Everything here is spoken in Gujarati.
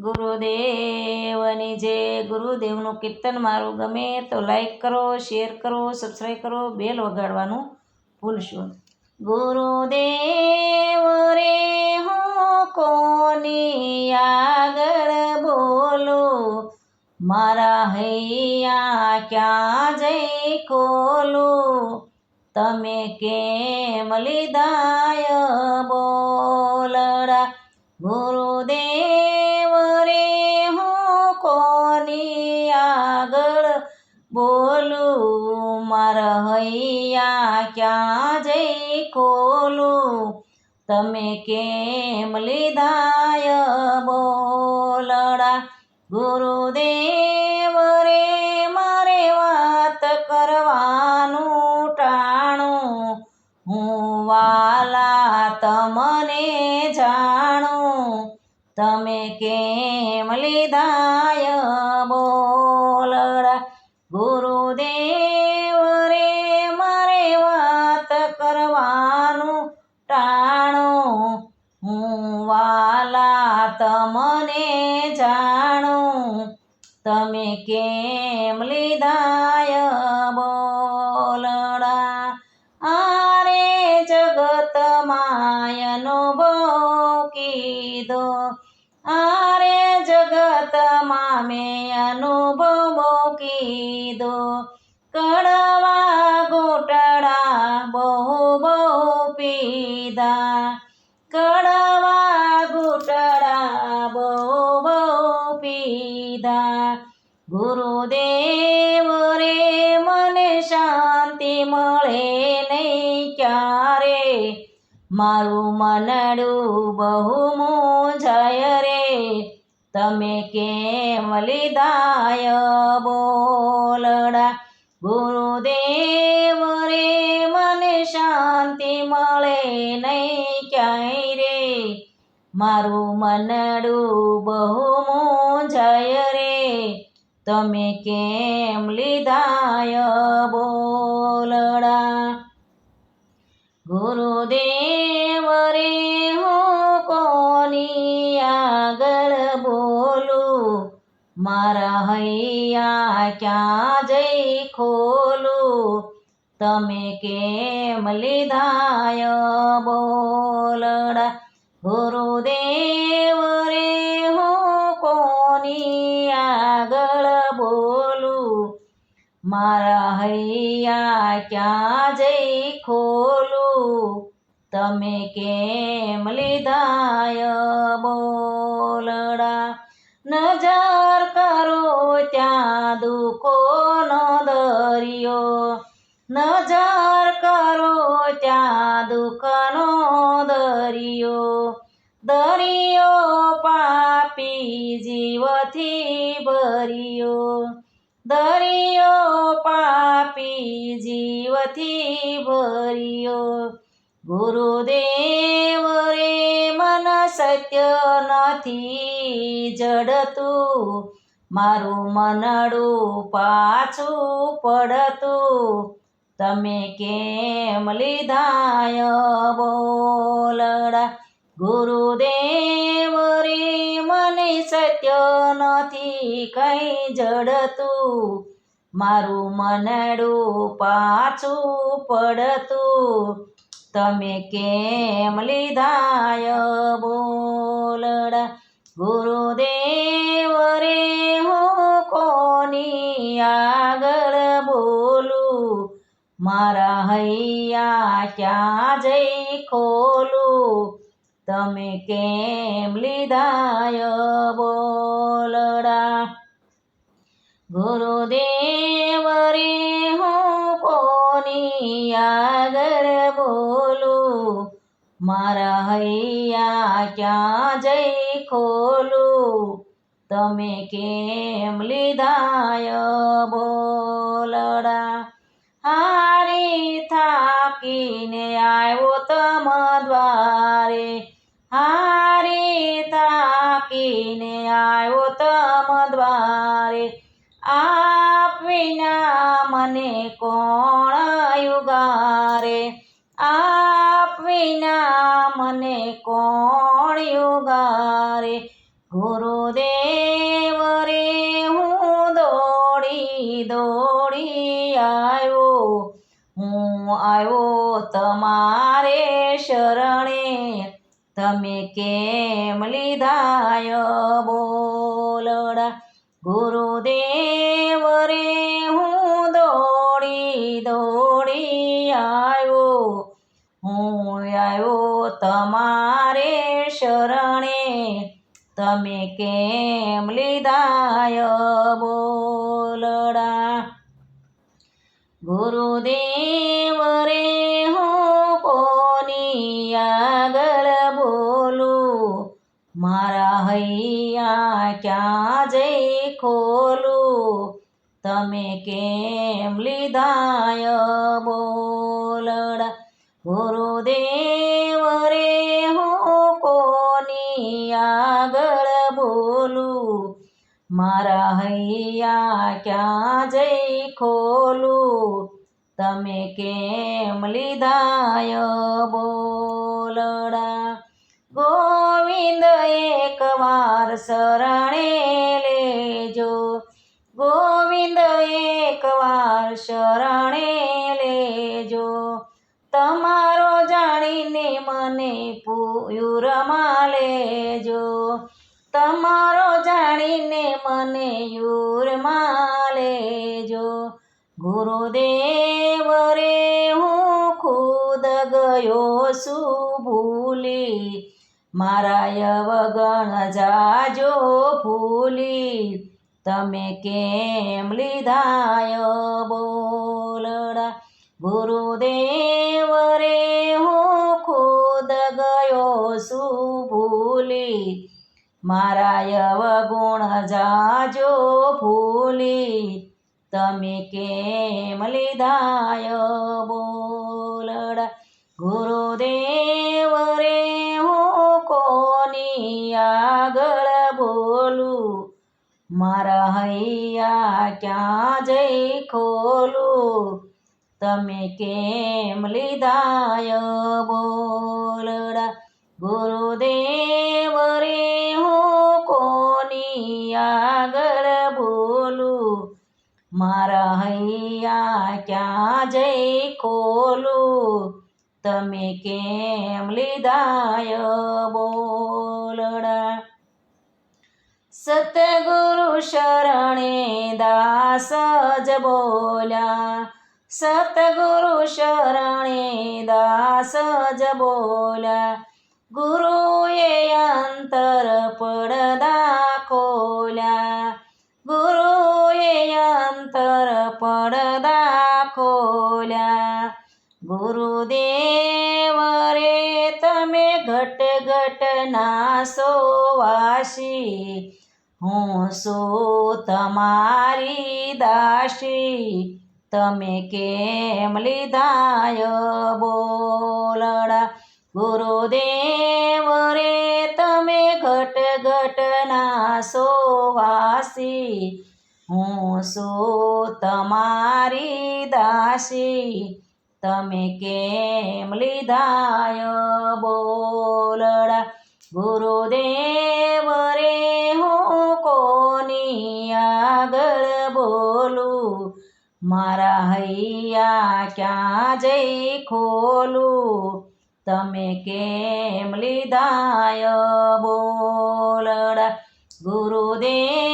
ગુરુદેવની જે ગુરુદેવનું કીર્તન મારું ગમે તો લાઈક કરો શેર કરો સબસ્ક્રાઈબ કરો બેલ વગાડવાનું ભૂલશો ગુરુદેવ રે, હું કોની આગળ બોલો? મારા હૈયા ક્યાં જઈ ખોલો? તમે કેમ લીધાય બોલડા? ગુરુદેવ બોલું મારા હૈયા ક્યાં જઈ ખોલું? તમે કેમ લીધાય બોલડા? ગુરુદેવ રે, મારે વાત કરવાનું ટાણું. હું વાલા તમને જાણું. તમે કેમ લીધાય માયનો ભો કીધો આરે જગતમાં મેં અનુભવ કીધો તમે કેમ લીધાય બોલડા? ગુરુદેવ રે, મને શાંતિ મળે નહીં ક્યાંય રે. મારું મનડું બહુ મૂંઝાય રે. તમે કેમ લીધાય બોલડા? ગુરુદેવ રે મારા હૈયા ક્યાં જઈ ખોલું? તમે કેમ લીધાય બોલડા? ગુરુદેવ રે, હું કોની આગળ બોલું? મારા હૈયા ક્યાં જઈ ખોલું? તમે કેમ લીધાય બોલડા? કરો નજર કરો ત્યાં દુઃખનો દરિયો. દરિયો પાપી જીવથી ભર્યો. દરિયો પાપી જીવથી ભર્યો. ગુરુદેવ રે, મન સત્ય નથી જડતું. મારું મનડું પાછું પડતું. તમે કેમ લીધાય બોલડા? ગુરુદેવ રે, મને સત્ય નથી કઈ જડતું. મારું મનડું પાછું પડતું. તમે કેમ લીધાય બોલડા? ગુરુદેવ રે હું કોની આગળ બોલું? મારા હૈયા ક્યાં જઈ ખોલું? તમે કેમ લીધાય બોલડા? ગુરુદેવ રે હું કોની આગળ બોલું? મારા હૈયા ક્યાં જઈ ખોલું. તમે કેમ લીધાય બોલડા? હારી થાકીને આવ્યો તમ દ્વારે. હારી થાકીને આવ્યો તમ દ્વારે. આપ વિના મને કોણ યુગારે? આપ વિના મને કોણ યુગારે? ગુરુદેવ રે, હું દોડી દોડી આવ્યો. હું આવ્યો તમારે શરણે. તમે કેમ લીધાય બોલડા? ગુરુદેવ રે, હું દોડી દોડી આવ્યો આવ્યો તમારે શરણે. તમે કેમ લીધાય બોલડા? ગુરુદેવ રે હું કોની આગળ બોલું? મારા હૈયા ક્યાં જઈ ખોલું? તમે કેમ લીધાય બોલડા બોલું, મારા હૈયા ક્યાં જઈ ખોલું? તમે કેમ લીધાય બોલડા? ગોવિંદ એકવાર શરણે લેજો. ગોવિંદ એકવાર શરણે લેજો. તમારો જાણીને મને પૂયુરમાં લેજો તમારો જાણીને મને યુર લેજો ગુરુદેવ રે, હું ખુદ ગયો શું ભૂલી. મારા યવગણ જાજો ભૂલી. તમે કેમ લીધાય બોલડા? ગુરુદેવ મારા અવગુણ જાજો ભૂલી તમે કેમ લીધાય બોલડા? ગુરુદેવ રે, હું કોની આગળ બોલું? મારા હૈયા ક્યાં જઈ ખોલું? તમે કેમ લીધાય બોલડા? ગુરુદેવ તમે કેમ લીધાય બોલડા? સતગુરુ શરણે દાસ જ બોલ્યા. સતગુરુ શરણે દાસ જ બોલ્યા. ગુરુએ અંતર પડદા ખોલ્યા. ગુરુદેવ રે તમે ઘટ ઘટ નાસો વાસી. હું શું તમારી દાસી. તમે કેમ લીધાય બોલડા? ગુરુદેવ રે તમે ઘટ ઘટ નાસો વાસી. હું શું તમારી દાસી. તમે કેમ લીધાય બોલડા? ગુરુદેવ રે, હું કોની આગળ બોલું? મારા હૈયા ક્યાં જઈ ખોલું? તમે કેમ લીધાય બોલડા? ગુરુદેવ